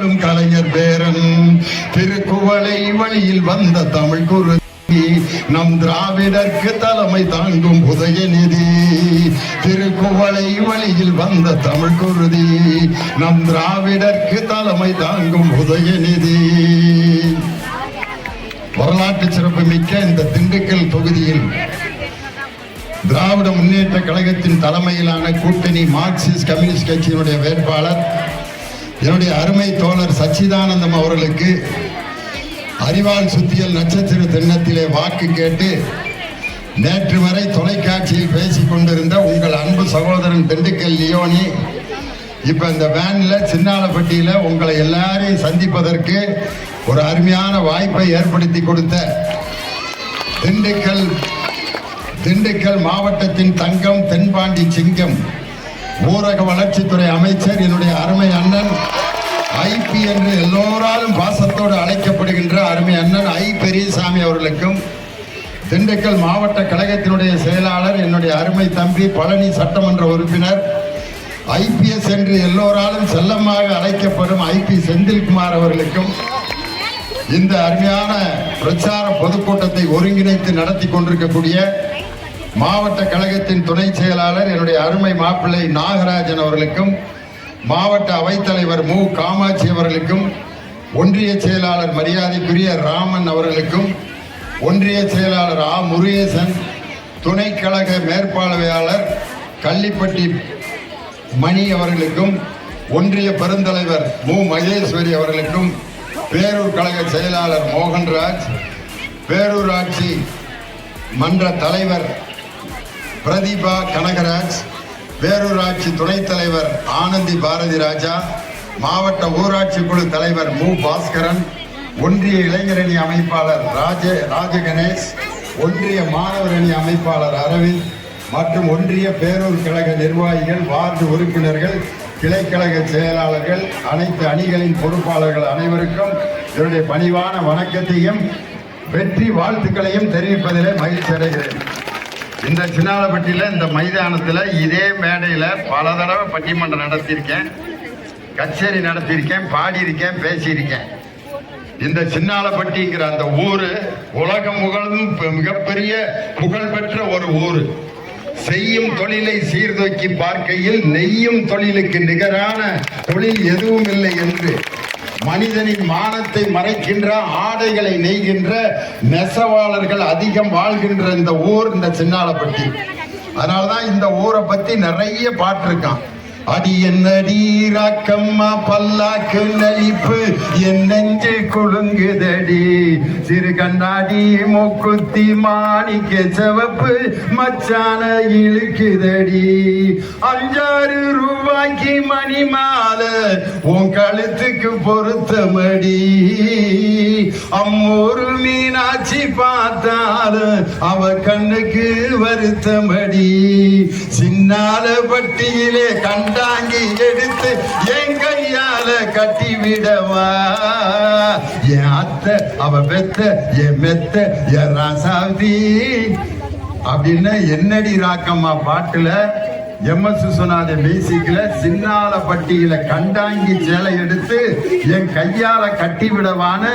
புகழும் கலைஞர் பேரன் திருக்குவளை வழியில் வந்த தமிழ் குரு நம் திராவிடர்க்கு தலைமை தாங்கும் உதயநிதி திருக்குவளை வழியில் வந்த தமிழ் குருதி நம் திராவிடர்க்கு தலைமை தாங்கும் உதயநிதி வரலாற்று சிறப்பு மிக்க இந்த திண்டுக்கல் தொகுதியில் திராவிட முன்னேற்ற கழகத்தின் தலைமையிலான கூட்டணி மார்க்சிஸ்ட் கம்யூனிஸ்ட் கட்சியினுடைய வேட்பாளர் என்னுடைய அருமை தோழர் சச்சிதானந்தம் அவர்களுக்கு அறிவால் சுத்தியல் நட்சத்திர திண்ணத்திலே வாக்கு கேட்டு நேற்று வரை தொலைக்காட்சியில் பேசிக் கொண்டிருந்த உங்கள் அன்பு சகோதரன் திண்டுக்கல் லியோனி இப்ப இந்த வேன்ல சின்னாலப்பட்டியில உங்களை எல்லாரையும் சந்திப்பதற்கு ஒரு அருமையான வாய்ப்பை ஏற்படுத்தி கொடுத்த திண்டுக்கல் திண்டுக்கல் மாவட்டத்தின் தங்கம் தென்பாண்டி சிங்கம். ஊரக வளர்ச்சித்துறை அமைச்சர் என்னுடைய அருமை அண்ணன் ஐபி என்று எல்லோராலும் பாசத்தோடு அழைக்கப்படுகின்ற அருமை அண்ணன் ஐ பெரியசாமி அவர்களுக்கும் திண்டுக்கல் மாவட்ட கழகத்தினுடைய செயலாளர் என்னுடைய அருமை தம்பி பழனி சட்டமன்ற உறுப்பினர் ஐபிஎஸ் என்று எல்லோராலும் செல்லமாக அழைக்கப்படும் ஐபி செந்தில்குமார் அவர்களுக்கும் இந்த அருமையான பிரச்சார பொதுக்கூட்டத்தை ஒருங்கிணைத்து நடத்தி கொண்டிருக்கக்கூடிய மாவட்ட கழகத்தின் துணை செயலாளர் என்னுடைய அருமை மாப்பிள்ளை நாகராஜன் அவர்களுக்கும் மாவட்ட அவைத்தலைவர் மு. காமாட்சி அவர்களுக்கும் ஒன்றிய செயலாளர் மரியாதைக்குரிய ராமன் அவர்களுக்கும் ஒன்றிய செயலாளர் ஆ. முருகேசன் துணை கழக மேற்பார்வையாளர் கள்ளிப்பட்டி மணி அவர்களுக்கும் ஒன்றிய பெருந்தலைவர் மு. மகேஸ்வரி அவர்களுக்கும் பேரூர் கழக செயலாளர் மோகன்ராஜ் பேரூராட்சி மன்ற தலைவர் பிரதீபா கனகராஜ் பேரூராட்சி துணைத் தலைவர் ஆனந்தி பாரதி ராஜா மாவட்ட ஊராட்சி குழு தலைவர் மு. பாஸ்கரன் ஒன்றிய இளைஞரணி அமைப்பாளர் ராஜ ராஜ கணேஷ் ஒன்றிய மாணவர் அணி அமைப்பாளர் அரவிந்த் மற்றும் ஒன்றிய பேரூர் கழக நிர்வாகிகள் வார்டு உறுப்பினர்கள் கிளைக்கழக செயலாளர்கள் அனைத்து அணிகளின் பொறுப்பாளர்கள் அனைவருக்கும் என்னுடைய பணிவான வணக்கத்தையும் வெற்றி வாழ்த்துக்களையும் தெரிவிப்பதிலே மகிழ்ச்சி அடைகிறேன். இந்த சின்னாலப்பட்டியில் இந்த மைதானத்தில் இதே மேடையில் பல தடவை பட்டிமன்றம் நடத்தியிருக்கேன். கச்சேரி நடத்தியிருக்கேன் பாடியிருக்கேன் பேசியிருக்கேன். இந்த சின்னாலப்பட்டிங்கிற அந்த ஊர் உலகம் புகழும் பெ- மிகப்பெரிய புகழ்பெற்ற ஒரு ஊர். செய்யும் தொழிலை சீர்தூக்கி பார்க்கையில் நெய்யும் தொழிலுக்கு நிகரான தொழில் எதுவும் இல்லை என்று மனிதனின் மானத்தை மறைக்கின்ற ஆடைகளை நெய்கின்ற நெசவாளர்கள் அதிகம் வாழ்கின்ற இந்த ஊர் இந்த சின்னாலப்பட்டி. அதனாலதான் இந்த ஊரை பத்தி நிறைய பாட்டு இருக்கான் அடி என்னடி ராக்கம்மா பல்லாக்கு நலிப்பு. என் நெஞ்சு குலுங்குதடி. சிறு கண்ணாடி மூக்குத்தி மாணிக்க சிவப்பு. மச்சான இழுக்குதடி. அஞ்சாறு ரூபாய்க்கு மணி மாலை உன் கழுத்துக்கு பொருத்தமடி. அம்மூரு மீனாட்சி பார்த்தாலும் அவ கண்ணுக்கு வருத்தமடி. சின்னால பட்டியிலே கண்ட கண்டாங்கி எடுத்து என் கையால கட்டி விடவா என் அத்தை அவ பெத்த என் மெத்த என் ராசாவதி. அப்படின்னு என்னடி ராக்கம்மா பாட்டுல? எம் எஸ் விஸ்வநாத மியூசிக்ல சின்னால பட்டியல கண்டாங்கி சேலை எடுத்து என் கையால கட்டி விடவான்னு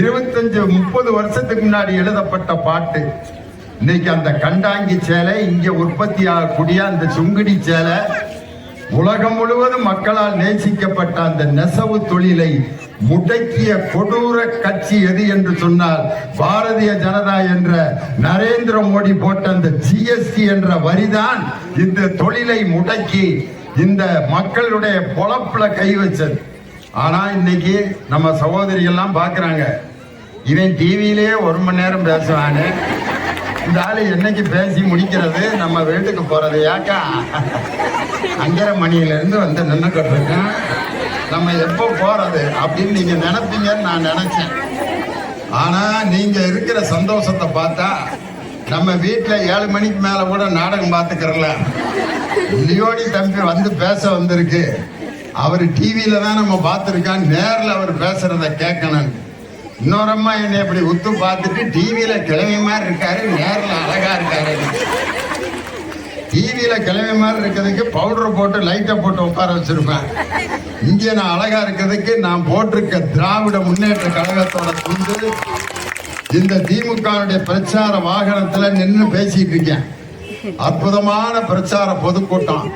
இருபத்தஞ்சு முப்பது வருஷத்துக்கு முன்னாடி எழுதப்பட்ட பாட்டு. இன்னைக்கு அந்த கண்டாங்கி சேலை இங்க உற்பத்தி ஆகக்கூடிய அந்த சுங்குடி சேலை உலகம் முழுவதும் மக்களால் நேசிக்கப்பட்ட அந்த நெசவு தொழிலை முடக்கிய கொடூர கட்சி எது என்று சொன்னால் பாரதிய ஜனதா என்ற நரேந்திர மோடி போட்ட அந்த ஜிஎஸ்டி என்ற வரிதான் இந்த தொழிலை முடக்கி இந்த மக்களுடைய பொழப்புல கை வச்சது. ஆனா இன்னைக்கு நம்ம சகோதரிகள்லாம் பாக்குறாங்க இவன் டிவியிலேயே ஒரு மணி நேரம் பேசுவானே. இந்த ஆளு என்னைக்கு பேசி முடிக்கிறது? நம்ம வீட்டுக்கு போறது ஏக்கா? அஞ்சரை மணியிலிருந்து வந்து நின்றுக்கிட்டு இருக்கேன் நம்ம எப்போ போறது அப்படின்னு நீங்க நினைப்பீங்கன்னு நான் நினைச்சேன். ஆனா நீங்க இருக்கிற சந்தோஷத்தை பார்த்தா நம்ம வீட்டில் ஏழு மணிக்கு மேலே கூட நாடகம் பார்த்துக்கிறல. லியோனி தம்பி வந்து பேச வந்திருக்கு. அவர் டிவியில தான் நம்ம பார்த்துருக்கான் நேரில் அவர் பேசுறத கேட்கணும். இன்னொரு அம்மா என்னை அப்படி உத்து பார்த்துட்டு டிவியில கிழமை மாதிரி இருக்காரு நேரில் அழகா இருக்காரு. டிவியில கிளம்பி மாதிரி இருக்கிறதுக்கு பவுடர் போட்டு லைட்டை போட்டு உட்கார வச்சிருப்பேன். இங்கே நான் அழகா இருக்கிறதுக்கு நான் போட்டிருக்க திராவிட முன்னேற்ற கழகத்தோட துண்டு இந்த திமுகவுடைய பிரச்சார வாகனத்துல நின்று பேசிட்டு இருக்கேன். அற்புதமான பிரச்சார பொதுக்கூட்டம்.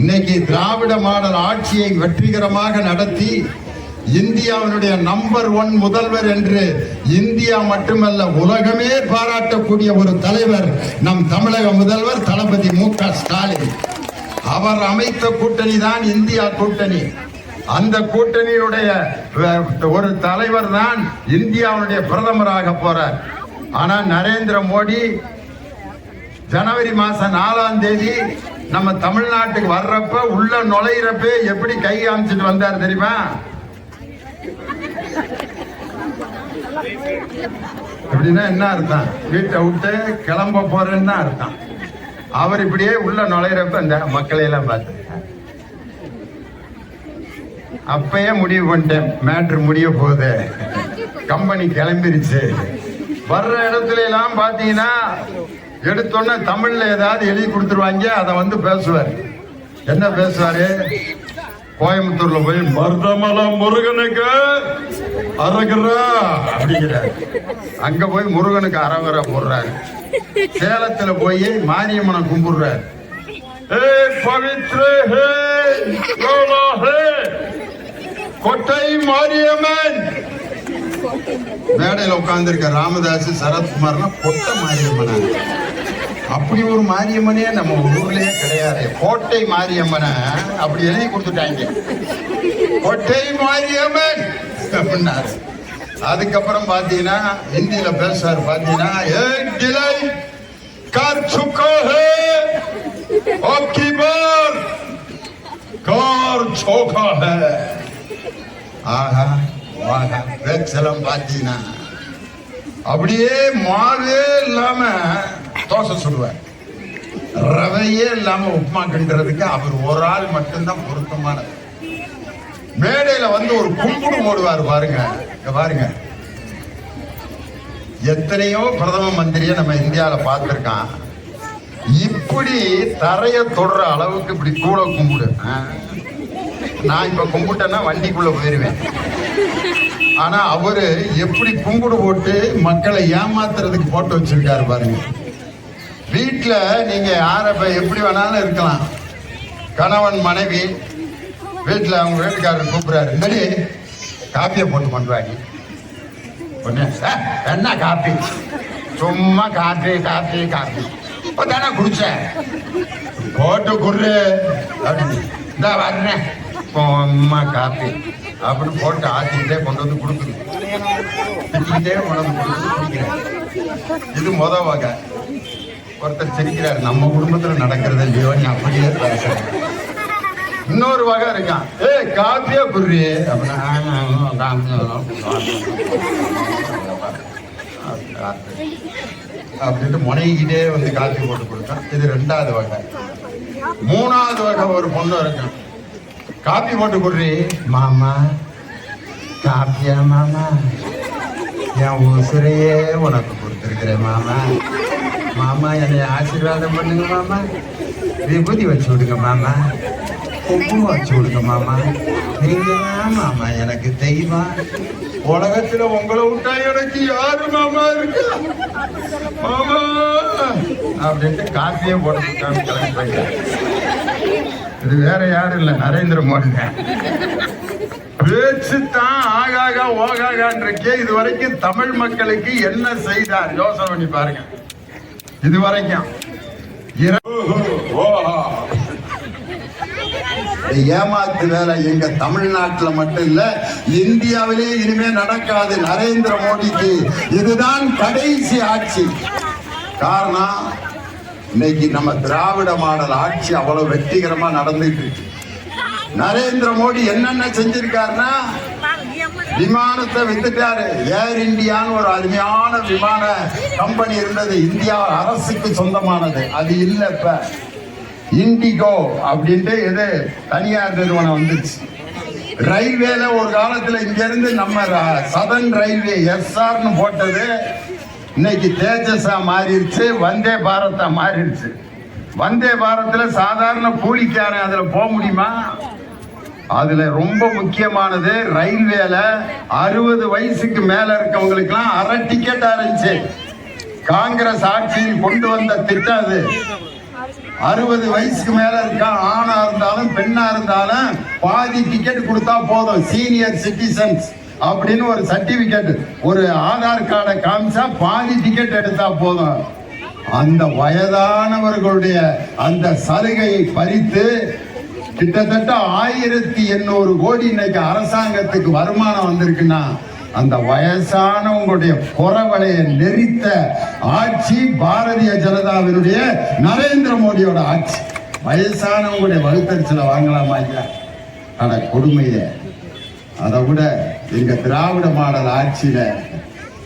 இன்னைக்கு திராவிட மாடல் ஆட்சியை வெற்றிகரமாக நடத்தி இந்தியாவினுடைய நம்பர் ஒன் முதல்வர் என்று இந்தியா மட்டுமல்ல உலகமே பாராட்டக்கூடிய ஒரு தலைவர் நம் தமிழக முதல்வர் தளபதி மு க ஸ்டாலின். அவர் அமைத்த கூட்டணி தான் இந்தியா கூட்டணி. அந்த கூட்டணியினுடைய ஒரு தலைவர் தான் இந்தியாவுடைய பிரதமராக போறார். ஆனா நரேந்திர மோடி ஜனவரி மாசம் நாலாம் தேதி நம்ம தமிழ்நாட்டுக்கு வர்றப்ப உள்ள நுழையிறப்ப எப்படி கை காமிச்சிட்டு வந்தார் தெரியுமா? அப்படின்னா என்ன அர்த்தம்? வீட்டை விட்டு கிளம்ப போறேன்னு தான் அர்த்தம். அவர் இப்படியே உள்ள நுழையிறப்ப இந்த மக்களை எல்லாம் பார்த்து அப்பயே முடிவு பண்ணிட்டேன் மேட்ரு முடிய போகுது. கம்பெனி கிளம்பிருச்சு. வர்ற இடத்துல எல்லாம் பாத்தீங்கன்னா எடுத்தோன்னே தமிழ்ல ஏதாவது எழுதி கொடுத்துருவாங்க அதை வந்து பேசுவார். என்ன பேசுவாரு? கோயம்புத்தூர்ல போய் மருதமலை முருகனுக்கு அரகுறா அப்படிங்கிற. அங்க போய் முருகனுக்கு அரகுறா போடுறாரு. சேலத்துல போய் மாரியம்மனை கும்பிடுறாரு. ஹே பவித்ர ஹே லோலா ஹே கொட்டை மாரியம்மன். மேடையில உட்கார்ந்திருக்க ராமதாஸ் சரத்குமார்னா கொட்டை மாரியம்மன்? அப்படி ஒரு மாரியம்மனே நம்ம ஊர்லயே கிடையாது கோட்டை மாரியம்மனை அப்படி எழுதி கொடுத்துட்டாங்க கொட்டை மாரியம்மன் அப்படின்னாரு அதுக்கப்புறம் பாத்தீங்கன்னா ஹிந்தியில பேசுவார் பாத்தீங்கன்னா ஏ கிளை कर चुका है अब की बार कार चौका है ஆஹா வாஹா பேச்செல்லாம் பார்த்தீங்கன்னா அப்படியே மாவே இல்லாம தோசை சுடுவார் ரவையே இல்லாம உப்புமா கிண்டுறதுக்கு அவர் ஒரு ஆள் மட்டும்தான் பொருத்தமானது. மேடையில வந்து ஒரு கும்பிடு போடுவார் பாருங்க. பாருங்க. எத்தனையோ பிரதம மந்திரியை நம்ம இந்தியாவில் பார்த்துருக்கான். இப்படி தரைய தொடுற அளவுக்கு இப்படி கூட கும்பிடு. நான் இப்ப கும்பிட்டேன்னா வண்டிக்குள்ள போயிருவேன். ஆனா அவரு எப்படி கும்பிடு போட்டு மக்களை ஏமாத்துறதுக்கு போட்டு வச்சிருக்காரு பாருங்க. வீட்டில் நீங்க யாரை எப்படி வேணாலும் இருக்கலாம். கணவன் மனைவி வீட்டில் அவங்க வீட்டுக்காரர் கூப்பிடுறாரு. இந்தடி காப்பியை போட்டு பண்றாங்க ஒன்று "சார், என்ன காப்பி? சும்மா காப்பி காப்பி காப்பி. இப்போ தானே குடிச்சேன். போட்டு குரு அப்படின்னு இந்த வர்றேன். சும்மா காப்பி. அப்படின்னு போட்டு ஆத்திக்கிட்டே கொண்டு வந்து கொடுக்குது திட்டிக்கிட்டே கொண்டு வந்து கொடுத்து இது முத வகை ஒருத்தர் சிரிக்கிறார் நம்ம குடும்பத்தில் நடக்கிறது இல்லையோ நீ அப்படியே பேசுறேன் இன்னொரு வகை இருக்கான் ஏய் காப்பியா குர்ரி அப்படின்னா அப்படின்ட்டு முனைகிட்டே வந்து காப்பி போட்டு கொடுத்தான் இது ரெண்டாவது வகை மூணாவது வகை ஒரு பொண்ணு இருக்கும் காப்பி போட்டு கொடுறி மாமா காப்பியா மாமா? என் உசுரையே உனக்கு கொடுத்துருக்குறேன் மாமா. மாமா என்னை ஆசீர்வாதம் பண்ணுங்க மாமா. விபூதி வச்சு விடுங்க மாமா. குங்குமம் வச்சு விடுங்க மாமா. நீங்க மாமா எனக்கு தெய்வம். உலகத்துல உங்களை விட்டா எனக்கு யாரு மாமா இருக்கு? மாமா அப்படின்ட்டு காப்பியே போட்டு கிளம்பி கிளம்பி போயிட்டார் இது வேற யாரும் இல்லை நரேந்திர மோடி பேச்சு தான் ஆகாக ஓகாகான் இது வரைக்கும் தமிழ் மக்களுக்கு என்ன செய்தார்? யோசனை பண்ணி பாருங்க. இது வரைக்கும் ஓஹோ. ஏமாத்து வேலை எங்க தமிழ்நாட்டுல மட்டும் இல்ல இந்தியாவிலே இனிமே நடக்காது நரேந்திர மோடிக்கு. இதுதான் கடைசி ஆட்சி. காரணம் இன்னைக்கு நம்ம திராவிட மாடல் ஆட்சி அவ்வளவு வெற்றிகரமா நடந்துட்டு இருக்கு. நரேந்திர மோடி என்னென்ன செஞ்சிருக்காருன்னா விமானத்தை வித்துட்டாரு. ஏர் இந்தியான்னு ஒரு அருமையான விமான கம்பெனி இருந்தது. இந்தியா அரசுக்கு சொந்தமானது. அது இல்லை இப்ப. இண்டிகோ அப்படின்ட்டு எது தனியார் நிறுவனம் வந்துச்சு ரயில்வேல ஒரு காலத்துல இங்க இருந்து நம்ம சதன் ரயில்வே எஸ்ஆர்னு போட்டது. இன்னைக்கு தேஜஸா மாறிடுச்சு வந்தே பாரதா மாறிடுச்சு வந்தே பாரத்ல சாதாரண கூலிக்காரன் அதுல போக முடியுமா? அதுல ரொம்ப முக்கியமானது ரயில்வேல அறுபது வயசுக்கு மேல இருக்கவங்களுக்குலாம் அரை டிக்கெட் இருந்துச்சு காங்கிரஸ் ஆட்சியில் கொண்டு வந்த திட்டம் அது. அறுபது வயசுக்கு மேல இருக்கா ஆணா இருந்தாலும் பெண்ணா இருந்தாலும் பாதி டிக்கெட் கொடுத்தா போதும். சீனியர் சிட்டிசன்ஸ் அப்படின்னு ஒரு சர்டிபிகேட் ஒரு ஆதார் கார்டை காமிச்சா பாதி டிக்கெட் எடுத்தா போதும். அந்த வயதானவர்களுடைய அந்த சலுகையை பறித்து கிட்டத்தட்ட ஆயிரத்தி எண்ணூறு கோடி இன்னைக்கு அரசாங்கத்துக்கு வருமானம் வந்திருக்குன்னா அந்த வயசானவங்களுடைய குறவலையை நெறித்த ஆட்சி பாரதிய ஜனதாவினுடைய நரேந்திர மோடியோட ஆட்சி. வயசானவங்களுடைய வகுத்தறிச்சலை வாங்கலாமா ஐயா அட கொடுமைய அதை விட எங்க திராவிட மாடல் ஆட்சியில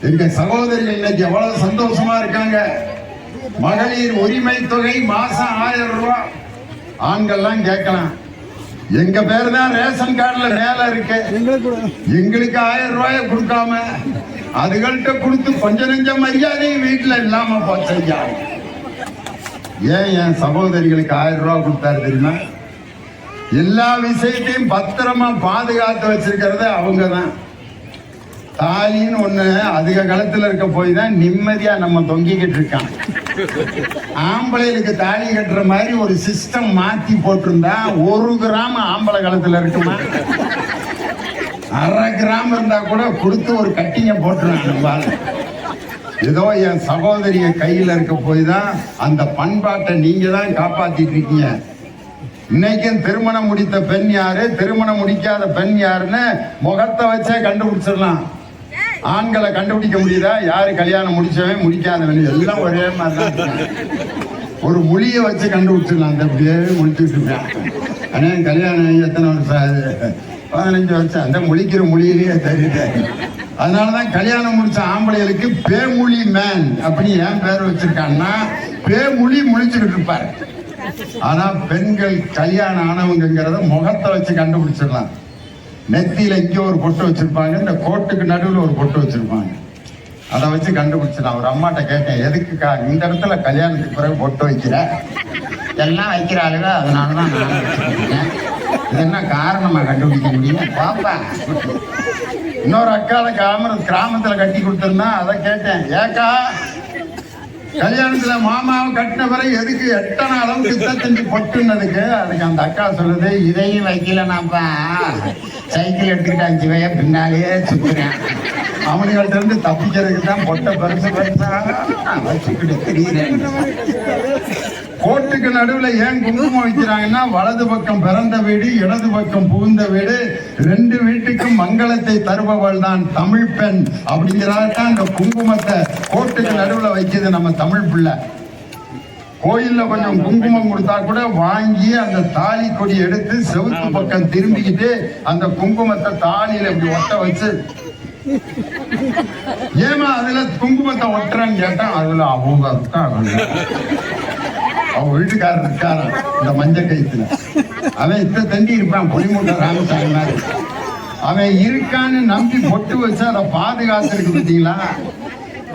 எங்க சகோதரிகள் இன்னைக்கு எவ்வளவு சந்தோஷமா இருக்காங்க. மகளிர் உரிமை தொகை மாசம் ஆயிரம் ரூபாய். ஆண்கள்லாம் கேட்கலாம். எங்க பேர் தான் ரேஷன் கார்டுல மேல இருக்கு. எங்களுக்கு ஆயிரம் ரூபாய கொடுக்காம அதுகள்கிட்ட கொடுத்து கொஞ்ச நெஞ்ச மரியாதையும் வீட்டுல இல்லாம போச்சையா ஏன் என் சகோதரிகளுக்கு ஆயிரம் ரூபாய் கொடுத்தாரு தெரியுமா? எல்லா விஷயத்தையும் பத்திரமா பாதுகாத்து வச்சிருக்கிறது அவங்க தான் தாலின்னு ஒண்ணு அதிக காலத்துல இருக்க போய் தான் நிம்மதியா நம்ம தொங்கிக்கிட்டு இருக்கான். ஆம்பளைகளுக்கு தாலி கட்டுற மாதிரி ஒரு சிஸ்டம் மாத்தி போட்டிருந்தா ஒரு கிராம் ஆம்பளை காலத்துல இருக்குமா? அரை கிராம் இருந்தா கூட கொடுத்து ஒரு கட்டிங்க போட்டுருவாங்க ஏதோ என் சகோதரிய கையில இருக்க போய் தான் அந்த பண்பாட்டை நீங்க தான் காப்பாத்திட்டு இருக்கீங்க. இன்னைக்கும் திருமணம் முடித்த பெண் யாரு? திருமணம் முடிக்காத பெண் யாருன்னு முகத்தை வச்சே கண்டுபிடிச்சிடலாம். ஆண்களை கண்டுபிடிக்க முடியுதா? யாரு கல்யாணம் முடிச்சவன் முடிக்காதவன்? எல்லாம் ஒரே மாதிரி தான் ஒரு மொழியை வச்சு கண்டுபிடிச்சிடலாம் அந்த அப்படியே முடிச்சுட்டு இருப்பேன் ஆனா கல்யாணம் எத்தனை வருஷம் ஆகுது? பதினஞ்சு வருஷம். அந்த முழிக்கிற மொழியிலேயே தெரியுது அதனாலதான் கல்யாணம் முடிச்ச ஆம்பளைகளுக்கு பேமொழி மேன் அப்படின்னு ஏன் பேர் வச்சிருக்காங்கன்னா பேமொழி முழிச்சுக்கிட்டு இருப்பாரு. ஆனா பெண்கள் கல்யாணம் ஆனவங்கிறத முகத்தை வச்சு கண்டுபிடிச்சிடலாம். நெத்தியில இங்க ஒரு பொட்டு வச்சிருப்பாங்க இந்த கோட்டுக்கு நடுவில் ஒரு பொட்டு வச்சிருப்பாங்க. அதை வச்சு கண்டுபிடிச்சிடலாம். ஒரு அம்மாட்ட கேட்டேன் எதுக்குக்கா இந்த இடத்துல கல்யாணத்துக்கு பிறகு பொட்டு வைக்கிற? எல்லாம் வைக்கிறாளுங்க அதனாலதான் நான் வச்சிருக்கேன். இது என்ன காரணமாக கண்டுபிடிக்க முடியும் பாப்பா இன்னொரு அக்கால கிராம கிராமத்தில் கட்டி கொடுத்திருந்தா அதை கேட்டேன். ஏக்கா கல்யாணத்துல மாமாவை கட்டின பிறகு எதுக்கு எத்தனை அளவுக்கு சித்தத்தஞ்சு பொட்டுன்னதுக்கு அதுக்கு அந்த அக்கா சொல்லுது இதையும் வைக்கல வைக்கலனாப்பா. சைக்கிள் எடுத்துக்கிட்டான் அஞ்சு பின்னாலேயே சுத்துறேன். அவனுங்கள்ட்ட இருந்து தப்பிக்கிறதுக்கு தான் பொட்டை பெருசு பெருசா வச்சுக்கிட்டு தெரியுறேன். கோட்டுக்கு நடுவில் ஏன் குங்குமம் வைக்கிறாங்கன்னா வலது பக்கம் பிறந்த வீடு இடது பக்கம் புகுந்த வீடு ரெண்டு வீட்டுக்கும் மங்களத்தை தருபவள் தான் தமிழ் பெண். அப்படிங்கிறதான் இந்த குங்குமத்தை கோட்டுக்கு நடுவில் வைக்கிறது நம்ம தமிழ் பிள்ளை. கோயில்ல கொஞ்சம் குங்குமம் கொடுத்தா கூட வாங்கி அந்த தாலி கொடி எடுத்து செவுத்து பக்கம் திரும்பிக்கிட்டு அந்த குங்குமத்தை தாலியில இப்படி ஒட்ட வச்சு. ஏமா அதுல குங்குமத்தை ஒட்டுறேன்னு கேட்டா அதுல அவங்க இருக்காங்க அவன் வீட்டுக்காரர் இருக்காராம் இந்த மஞ்ச கைத்துல அவன் இத்த தண்டி இருப்பான் பொலிமுட்ட ராமசாமி மாதிரி. அவன் இருக்கான்னு நம்பி பொட்டு வச்சு அதை பாதுகாத்துருக்கு பார்த்தீங்களா?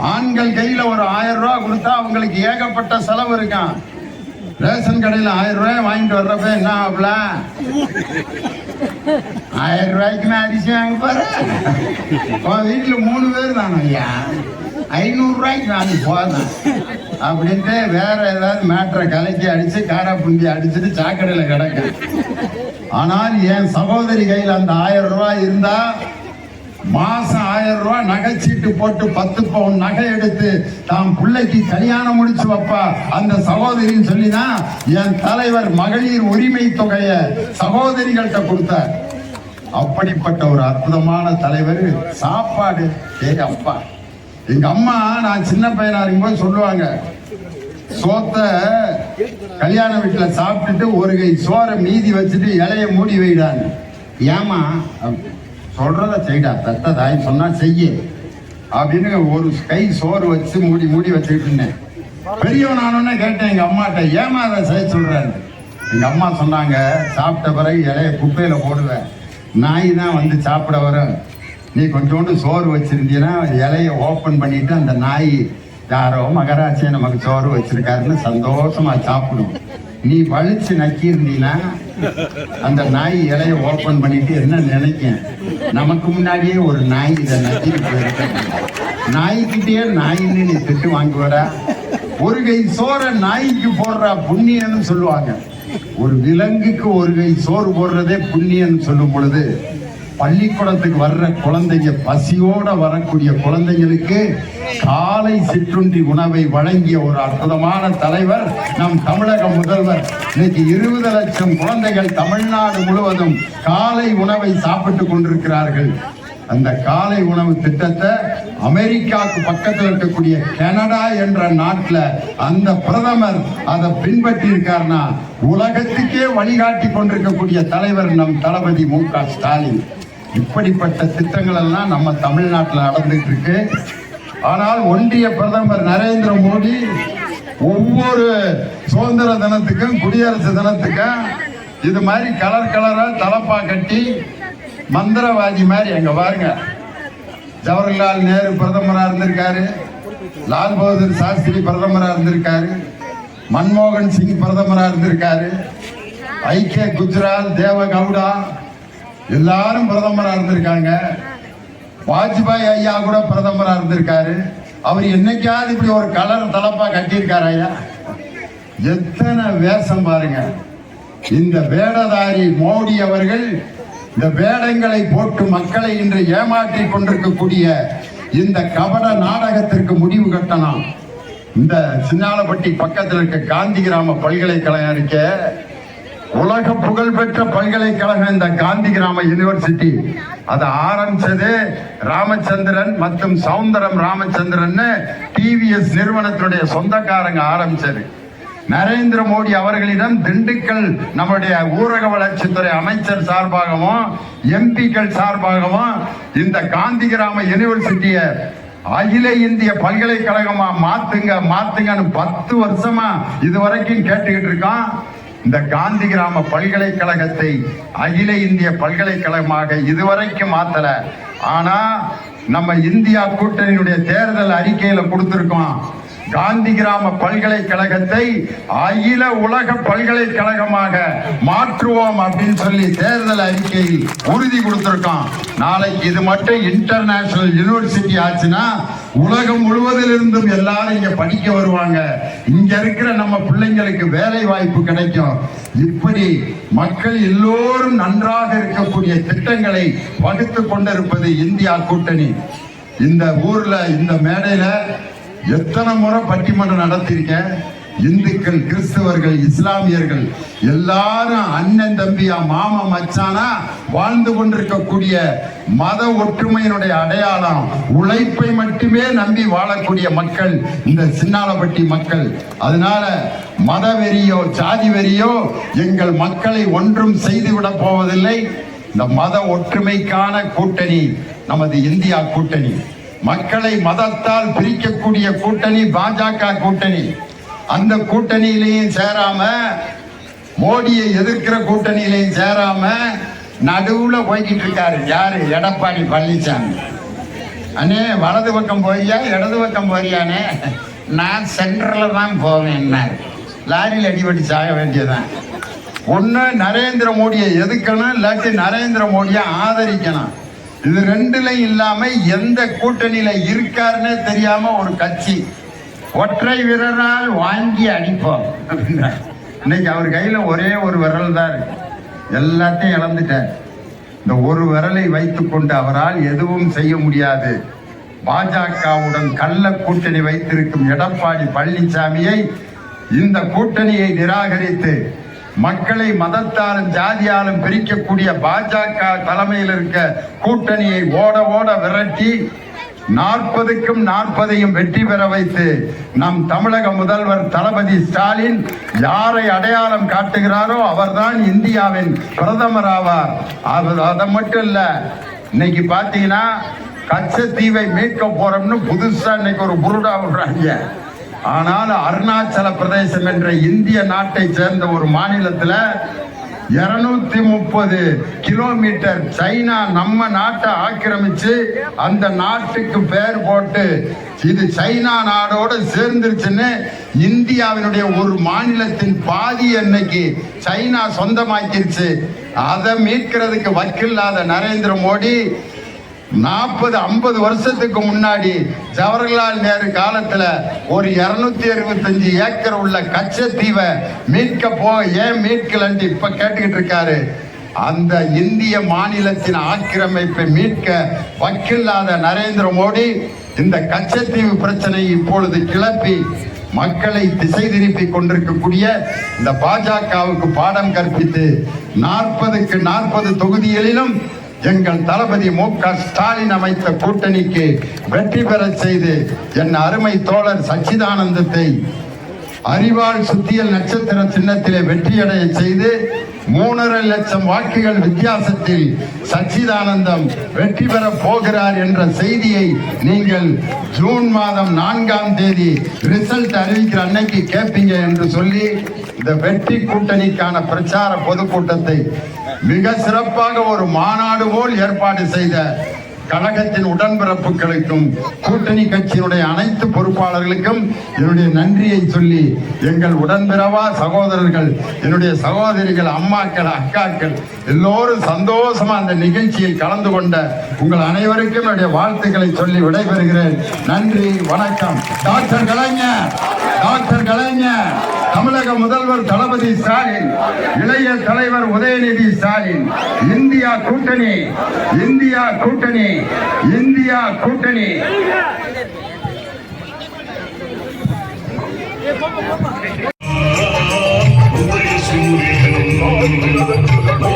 ஆண்கள் கையில ஒரு ஆயிரம் ரூபாய் கொடுத்தா அவங்களுக்கு ஏகப்பட்ட செலவு இருக்கான். ரேஷன் கடையில ஆயிரம் ரூபாய் வாங்கிட்டு வர்றப்ப என்ன ஆகல ஆயிரம் ரூபாய்க்கு நான் அரிசி வாங்க பாரு உன் வீட்டுல மூணு பேர் தானே ஐயா? ஐநூறு ரூபாய்க்கு வாங்கி போதும் அப்படின்ட்டு வேற ஏதாவது மேட்ரை கலக்கி அடிச்சு காரா புண்டி அடிச்சுட்டு சாக்கடையில கிடக்கு ஆனால் என் சகோதரி கையில் அந்த ஆயிரம் ரூபாய் இருந்தா மாசம் ஆயிரம் ரூபாய் நகைச்சீட்டு போட்டு பத்து பவுன் நகை எடுத்து தாம் பிள்ளைக்கு கல்யாணம் முடிச்சு வைப்பா. அந்த சகோதரின்னு சொல்லிதான் என் தலைவர் மகளிர் உரிமை தொகையை சகோதரிகள்கிட்ட கொடுத்தார். அப்படிப்பட்ட ஒரு அற்புதமான தலைவர் சாப்பாடு ஏ அப்பா. எங்க அம்மா நான் சின்ன பையனா இருக்கும்போது சொல்லுவாங்க சோத்த கல்யாண வீட்டில் சாப்பிட்டுட்டு ஒரு கை சோறை மீதி வச்சுட்டு இலைய மூடி வைடான்னு. ஏமா சொல்கிறத சொல்றத செய்டா பெத்த தாய் சொன்னா செய்ய. அப்படின்னு ஒரு கை சோறு வச்சு மூடி மூடி வச்சுக்கிட்டு இருந்தேன். பெரியவன் ஆனோன்னு கேட்டேன் எங்க அம்மாட்ட ஏமா அதை செய்ய சொல்றாரு எங்க அம்மா சொன்னாங்க சாப்பிட்ட பிறகு இலைய குப்பையில போடுவேன் நாய் தான் வந்து சாப்பிட வரும். நீ கொஞ்சோண்டு சோறு வச்சிருந்தீங்கன்னா இலைய ஓப்பன் பண்ணிட்டு அந்த நாய் யாரோ மகராசியை நமக்கு சோறு வச்சிருக்காருன்னு சந்தோஷமா சாப்பிடும். நீ வலிச்சு நக்கியிருந்தீன்னா அந்த நாய் இலைய ஓபன் பண்ணிட்டு என்ன நினைக்க நமக்கு முன்னாடியே ஒரு நாய் இதை நக்கிட்டு போயிருக்கு. நாயின்னு நீ திட்டு வாங்குவடா? ஒரு கை சோற நாய்க்கு போடுறா புண்ணியன்னு சொல்லுவாங்க. ஒரு விலங்குக்கு ஒரு கை சோறு போடுறதே புண்ணியன்னு சொல்லும் பொழுது பள்ளிக்கூடத்துக்கு வர்ற குழந்தைங்க பசியோட வரக்கூடிய குழந்தைங்களுக்கு காலை சிற்றுண்டி உணவை வழங்கிய ஒரு அற்புதமான தலைவர் நம் தமிழக முதல்வர். இன்னைக்கு இருபது லட்சம் குழந்தைகள் தமிழ்நாடு முழுவதும் காலை உணவை சாப்பிட்டு கொண்டிருக்கிறார்கள். அந்த காலை உணவு திட்டத்தை அமெரிக்காவுக்கு பக்கத்தில் இருக்கக்கூடிய கனடா என்ற நாட்டில் அந்த பிரதமர் அதை பின்பற்றி இருக்காருன்னா உலகத்துக்கே வழிகாட்டி கொண்டிருக்கக்கூடிய தலைவர் நம் தளபதி மு க ஸ்டாலின். இப்படிப்பட்ட திட்டங்கள் எல்லாம் நம்ம தமிழ்நாட்டில் நடந்துட்டு இருக்கு ஆனால் ஒன்றிய பிரதமர் நரேந்திர மோடி ஒவ்வொரு சுதந்திர தினத்துக்கும் குடியரசு தினத்துக்கும் இது மாதிரி கலர் கலரா தலப்பா கட்டி மந்திரவாதி மாதிரி அங்க பாருங்க. ஜவஹர்லால் நேரு பிரதமரா இருந்திருக்காரு. லால் பகதூர் சாஸ்திரி பிரதமரா இருந்திருக்காரு. மன்மோகன் சிங் பிரதமரா இருந்திருக்காரு. ஐக்கிய குஜராத் தேவ கவுடா எல்லாரும் பிரதமரா இருந்திருக்காங்க. வாஜ்பாய் ஐயா கூட பிரதமரா இருந்திருக்காரு. அவர் என்னைக்காவது இப்படி ஒரு கலர் தலப்பா கட்டியிருக்காரு ஐயா? எத்தனை வேஷம் பாருங்க. இந்த வேடதாரி மோடி அவர்கள் இந்த வேடங்களை போட்டு மக்களை இன்று ஏமாற்றிக் கொண்டிருக்கக்கூடிய இந்த கபட நாடகத்திற்கு முடிவு கட்டணும் இந்த சின்னாலப்பட்டி பக்கத்தில் இருக்க காந்தி கிராம பல்கலைக்கழகம் இருக்க உலக புகழ்பெற்ற பல்கலைக்கழகம் இந்த காந்தி கிராம யூனிவர்சிட்டி. அதை ஆரம்பிச்சது ராமச்சந்திரன் மற்றும் சவுந்தரம் ராமச்சந்திரன் டிவிஎஸ் நிறுவனத்தினுடைய சொந்தக்காரங்க ஆரம்பிச்சது. நரேந்திர மோடி அவர்களிடம் திண்டுக்கல் நம்முடைய ஊரக வளர்ச்சித்துறை அமைச்சர் சார்பாகவும் எம்பிக்கள் சார்பாகவும் இந்த காந்தி கிராம யூனிவர்சிட்டிய அகில இந்திய பல்கலைக்கழகமா மாத்துங்க மாத்துங்கன்னு பத்து வருஷமா இது வரைக்கும் கேட்டுக்கிட்டு இருக்கோம். இந்த காந்தி கிராம பல்கலைக்கழகத்தை அகில இந்திய பல்கலைக்கழகமாக இதுவரைக்கும் மாத்தல. ஆனா நம்ம இந்தியா கூட்டணியுடைய தேர்தல் அறிக்கையில கொடுத்திருக்கோம். காந்தி கிராம பல்கலைக்கழகத்தை அகில உலக பல்கலைக்கழகமாக மாற்றுவோம் அப்படின்னு சொல்லி தேர்தல் அறிக்கையில் உறுதி கொடுத்திருக்கோம் நாளைக்கு இது மட்டும் இன்டர்நேஷனல் யூனிவர்சிட்டி ஆச்சுன்னா உலகம் முழுவதிலிருந்தும் எல்லாரும் இங்க படிக்க வருவாங்க. இங்க இருக்கிற நம்ம பிள்ளைங்களுக்கு வேலை வாய்ப்பு கிடைக்கும். இப்படி மக்கள் எல்லோரும் நன்றாக இருக்கக்கூடிய திட்டங்களை வகுத்து கொண்டிருப்பது இந்தியா கூட்டணி. இந்த ஊர்ல இந்த மேடையில எத்தனை முறை பட்டிமன்றம் நடத்திருக்கேன் இந்துக்கள் கிறிஸ்தவர்கள் இஸ்லாமியர்கள் எல்லாரும் அண்ணன் தம்பியா மாமா மச்சானா வாழ்ந்து கொண்டிருக்கக்கூடிய மத ஒற்றுமையினுடைய அடையாளம் உழைப்பை மட்டுமே நம்பி வாழக்கூடிய மக்கள் இந்த சின்னாலப்பட்டி மக்கள். அதனால மத வெறியோ சாதி வெறியோ எங்கள் மக்களை ஒன்றும் செய்துவிட போவதில்லை. இந்த மத ஒற்றுமைக்கான கூட்டணி நமது இந்தியா கூட்டணி. மக்களை மதத்தால் பிரிக்கக்கூடிய கூட்டணி பாஜக கூட்டணி. அந்த கூட்டணியிலையும் சேராம மோடியை எதிர்க்கிற கூட்டணியிலையும் சேராம நடுவுல போய்கிட்டு இருக்காரு. யாரு? எடப்பாடி பழனிசாமி அண்ணே வலது பக்கம் போறியா? இடது பக்கம் போறியானே நான் சென்டரில் தான் போவேன் லாரியில் அடிபட்டு சாக வேண்டியதான் ஒன்று நரேந்திர மோடியை எதுக்கணும் இல்லாட்டி நரேந்திர மோடியை ஆதரிக்கணும். இது ரெண்டுல இல்லாம எந்த கூட்டணியில இருக்காருன்னே தெரியாம ஒரு கட்சி. ஒற்றை விரலால் வாங்கி அடிப்போம் அப்படின்றார். இன்னைக்கு அவர் கையில ஒரே ஒரு விரல் தான் இருக்கு. எல்லாத்தையும் இழந்துட்டார். இந்த ஒரு விரலை வைத்துக்கொண்டு அவரால் எதுவும் செய்ய முடியாது. பாஜகவுடன் கள்ள கூட்டணி வைத்திருக்கும் எடப்பாடி பழனிசாமியை இந்த கூட்டணியை நிராகரித்து மக்களை மதத்தாலும் ஜாதியாலும் பிரிக்கக்கூடிய பாஜக தலைமையில் இருக்க கூட்டணியை ஓட ஓட விரட்டி நாற்பதுக்கும் நாற்பதையும் வெற்றி பெற வைத்து நம் தமிழக முதல்வர் தளபதி ஸ்டாலின் யாரை அடையாளம் காட்டுகிறாரோ அவர்தான் இந்தியாவின் பிரதமர் ஆவார். அவர் அதை மட்டும் இல்ல இன்னைக்கு பாத்தீங்கன்னா கச்சத்தீவை மீட்க போறோம்னு புதுசா இன்னைக்கு ஒரு புருடா விடுறாங்க. ஆனால் அருணாச்சல பிரதேசம் என்ற இந்திய நாட்டை சேர்ந்த ஒரு மாநிலத்தில் இருநூத்தி முப்பது கிலோமீட்டர் சைனா நம்ம நாட்டை ஆக்கிரமிச்சு அந்த நாட்டுக்கு பேர் போட்டு இது சைனா நாடோட சேர்ந்துருச்சுன்னு இந்தியாவினுடைய ஒரு மாநிலத்தின் பாதி என்னைக்கு சைனா சொந்தமாக்கிருச்சு. அதை மீட்கிறதுக்கு வக்கில்லாத நரேந்திர மோடி நாற்பது ஐம்பது வருஷத்துக்கு முன்னாடி ஜவஹர்லால் நேரு காலத்தில் ஒரு இரநூத்தி அறுபத்தஞ்சு ஏக்கர் உள்ள கச்சத்தீவை மீட்க போக ஏன் மீட்கலன்ட்டு இப்போ கேட்டுக்கிட்டு இருக்காரு. அந்த இந்திய மாநிலத்தின் ஆக்கிரமிப்பை மீட்க வக்கில்லாத நரேந்திர மோடி இந்த கச்சத்தீவு பிரச்சனை இப்பொழுது கிளப்பி மக்களை திசை திருப்பி கொண்டிருக்கக்கூடிய இந்த பாஜகவுக்கு பாடம் கற்பித்து நாற்பதுக்கு நாற்பது தொகுதிகளிலும் எங்கள் தளபதி மு க. ஸ்டாலின் அமைத்த கூட்டணிக்கு வெற்றி பெறச் செய்து என் அருமை தோழர் சச்சிதானந்தத்தை அறிவாள் சுத்தியல் நட்சத்திர சின்னத்திலே வெற்றியடைய செய்து மூணரை லட்சம் வாக்குகள் வித்தியாசத்தில் சச்சிதானந்தம் வெற்றி பெற போகிறார் என்ற செய்தியை நீங்கள் ஜூன் மாதம் நான்காம் தேதி ரிசல்ட் அறிவிக்கிற அன்னைக்கு கேட்பீங்க என்று சொல்லி இந்த வெற்றி கூட்டணிக்கான பிரச்சார பொதுக்கூட்டத்தை மிக சிறப்பாக ஒரு மாநாடு போல் ஏற்பாடு செய்த கழகத்தின் உடன்பிறப்புகளுக்கும் கூட்டணி கட்சியினுடைய அனைத்து பொறுப்பாளர்களுக்கும் என்னுடைய நன்றியை சொல்லி எங்கள் உடன்பிறவா சகோதரர்கள் என்னுடைய சகோதரிகள் அம்மாக்கள் அக்காக்கள் எல்லோரும் சந்தோஷமா அந்த நிகழ்ச்சியில் கலந்து கொண்ட உங்கள் அனைவருக்கும் என்னுடைய வாழ்த்துக்களை சொல்லி விடைபெறுகிறேன். நன்றி வணக்கம். Doctor Kalaignar doctor Kalaignar. தமிழக முதல்வர் தளபதி ஸ்டாலின் இளைய தலைவர் உதயநிதி ஸ்டாலின் இந்தியா கூட்டணி இந்தியா கூட்டணி இந்தியா கூட்டணி. சூரியன்